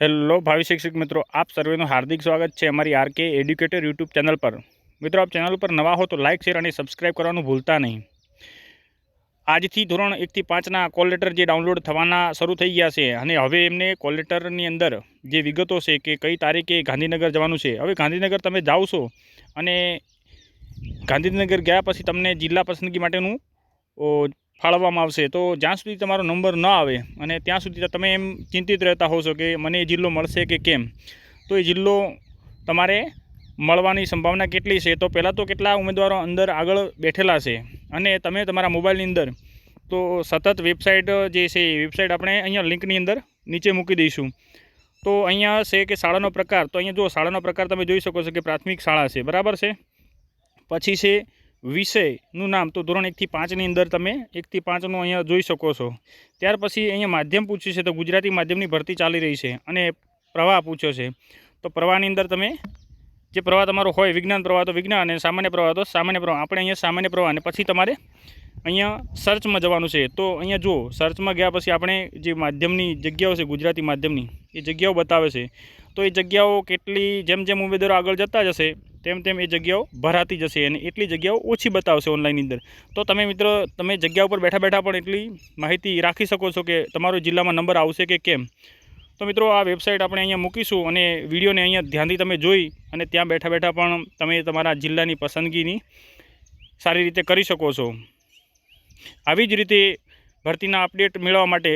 Hello ભાવિ શિક્ષક મિત્રો, આપ સર્વેનું હાર્દિક સ્વાગત છે અમારી આરકે એડ્યુકેટર યુટ્યુબ ચેનલ પર. મિત્રો, આપ ચેનલ પર નવા હો તો લાઇક, શેર અને સબસ્ક્રાઇબ કરવાનું ભૂલતા નહીં. આજથી ધોરણ એકથી પાંચના કોલ લેટર જે ડાઉનલોડ થવાના શરૂ થઈ ગયા છે અને હવે એમને કોલ લેટરની અંદર જે વિગતો છે કે કઈ તારીખે ગાંધીનગર જવાનું છે, હવે ગાંધીનગર તમે જાઓ છો અને ગાંધીનગર ગયા પછી તમને જિલ્લા પસંદગી માટેનું ફાળવવામાં આવશે. તો જ્યાં સુધી તમારો નંબર ન આવે અને ત્યાં સુધી તમે એમ ચિંતિત રહેતા હોશો કે મને એ જિલ્લો મળશે કે કેમ? તો એ જિલ્લો તમારે મળવાની સંભાવના કેટલી છે? તો પહેલાં તો કેટલા ઉમેદવારો અંદર આગળ બેઠેલા છે અને તમે તમારા મોબાઈલની અંદર તો સતત વેબસાઇટ જે છે એ વેબસાઇટ આપણે અહીંયા લિંકની અંદર નીચે મૂકી દઈશું. તો અહીંયા છે કે શાળાનો પ્રકાર, તો અહીંયા જો શાળાનો પ્રકાર તમે જોઈ શકો છો કે પ્રાથમિક શાળા છે. બરાબર છે? પછી છે વિષયનું નામ તો ધોરણ એકથી પાંચની અંદર તમે એકથી પાંચનું અહીંયા જોઈ શકો છો. ત્યાર પછી અહીંયા માધ્યમ પૂછ્યું છે તો ગુજરાતી માધ્યમની ભરતી ચાલી રહી છે અને પ્રવાહ પૂછ્યો છે. તો પ્રવાહની અંદર તમે જે પ્રવાહ તમારો હોય, વિજ્ઞાન પ્રવાહ તો વિજ્ઞાન અને સામાન્ય પ્રવાહ તો સામાન્ય પ્રવાહ. આપણે અહીંયા સામાન્ય પ્રવાહ અને પછી તમારે અહીંયા સર્ચમાં જવાનું છે. તો અહીંયા જુઓ સર્ચમાં ગયા પછી આપણે જે માધ્યમની જગ્યાઓ છે, ગુજરાતી માધ્યમની, એ જગ્યાઓ બતાવે છે. તો એ જગ્યાઓ કેટલી, જેમ જેમ ઉમેદવારો આગળ જતા જશે તેમ તેમ એ જગ્યાઓ ભરાતી જશે અને એટલી જગ્યાઓ ઓછી બતાવશે ઓનલાઈનની અંદર. તો તમે મિત્રો, તમે જગ્યા ઉપર બેઠા બેઠા પણ એટલી માહિતી રાખી શકો છો કે તમારો જિલ્લામાં નંબર આવશે કે કેમ. તો મિત્રો, આ વેબસાઇટ આપણે અહીંયા મૂકીશું અને વિડીયોને અહીંયા ધ્યાનથી તમે જોઈ અને ત્યાં બેઠા બેઠા પણ તમે તમારા જિલ્લાની પસંદગીની સારી રીતે કરી શકો છો. આવી જ રીતે ભરતીના અપડેટ મેળવવા માટે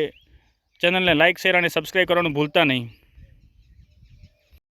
ચેનલને લાઇક શેર અને સબસ્ક્રાઈબ કરવાનું ભૂલતા નહીં.